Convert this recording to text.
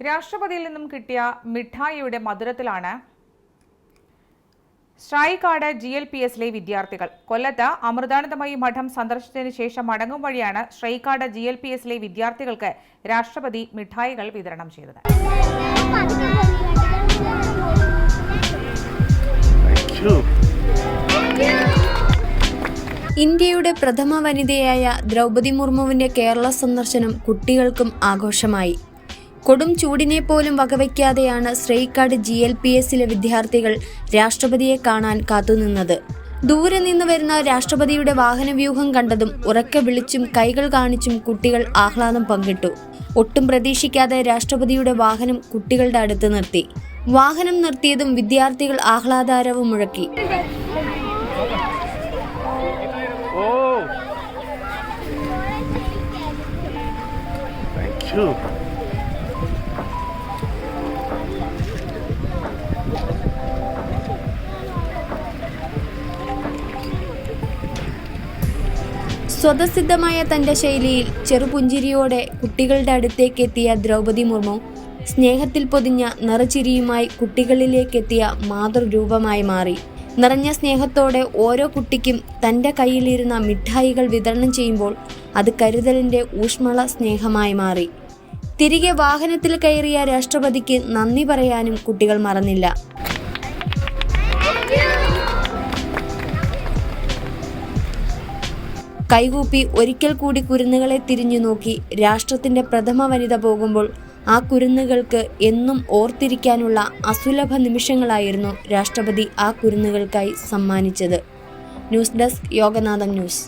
രാഷ്ട്രപതിയിൽ നിന്നും കിട്ടിയ മിഠായിയുടെ മധുരത്തിലാണ് സ്ട്രൈക്കാട് ജി എൽ പി എസിലെ വിദ്യാർത്ഥികൾ. കൊല്ലത്ത് അമൃതാനന്ദമയി മഠം സന്ദർശിച്ചതിന് ശേഷം മടങ്ങും വഴിയാണ് സ്ട്രൈക്കാട് ജി എൽ പി എസിലെ വിദ്യാർത്ഥികൾക്ക് രാഷ്ട്രപതി മിഠായികൾ വിതരണം ചെയ്തത്. ഇന്ത്യയുടെ പ്രഥമ വനിതയായ ദ്രൗപതി മുർമുവിന്റെ കേരള സന്ദർശനം കുട്ടികൾക്കും ആഘോഷമായി. കൊടും ചൂടിനെ പോലും വകവയ്ക്കാതെയാണ് ശ്രേയിക്കാട് ജി എൽ പി എസിലെ വിദ്യാർത്ഥികൾ രാഷ്ട്രപതിയെ കാണാൻ കാത്തുനിന്നത് ദൂരെ നിന്ന് വരുന്ന രാഷ്ട്രപതിയുടെ വാഹനവ്യൂഹം കണ്ടതും ഉറക്കെ വിളിച്ചും കൈകൾ കാണിച്ചും കുട്ടികൾ ആഹ്ലാദം പങ്കിട്ടു ഒട്ടും പ്രതീക്ഷിക്കാതെ രാഷ്ട്രപതിയുടെ വാഹനം കുട്ടികളുടെ അടുത്ത് നിർത്തി വാഹനം നിർത്തിയതും വിദ്യാർത്ഥികൾ ആഹ്ലാദാരവും മുഴക്കി. Thank you. സ്വതസിദ്ധമായ തന്റെ ശൈലിയിൽ ചെറുപുഞ്ചിരിയോടെ കുട്ടികളുടെ അടുത്തേക്ക് എത്തിയ ദ്രൗപതി മുർമു സ്നേഹത്തിൽ പൊതിഞ്ഞ നിറചിരിയുമായി കുട്ടികളിലേക്കെത്തിയ മാതൃരൂപമായി മാറി. നിറഞ്ഞ സ്നേഹത്തോടെ ഓരോ കുട്ടിക്കും തന്റെ കയ്യിലിരുന്ന മിഠായികൾ വിതരണം ചെയ്യുമ്പോൾ അത് കരുതലിന്റെ ഊഷ്മള സ്നേഹമായി മാറി. തിരികെ വാഹനത്തിൽ കയറിയ രാഷ്ട്രപതിക്ക് നന്ദി പറയാനും കുട്ടികൾ മറന്നില്ല. കൈകൂപ്പി ഒരിക്കൽ കൂടി കുരുന്നുകളെ തിരിഞ്ഞു നോക്കി രാഷ്ട്രത്തിന്റെ പ്രഥമ വനിത പോകുമ്പോൾ ആ കുരുന്നുകൾക്ക് എന്നും ഓർത്തിരിക്കാനുള്ള അസുലഭ നിമിഷങ്ങളായിരുന്നു രാഷ്ട്രപതി ആ കുരുന്നുകൾക്കായി സമ്മാനിച്ചത്. News desk Yoganatham news.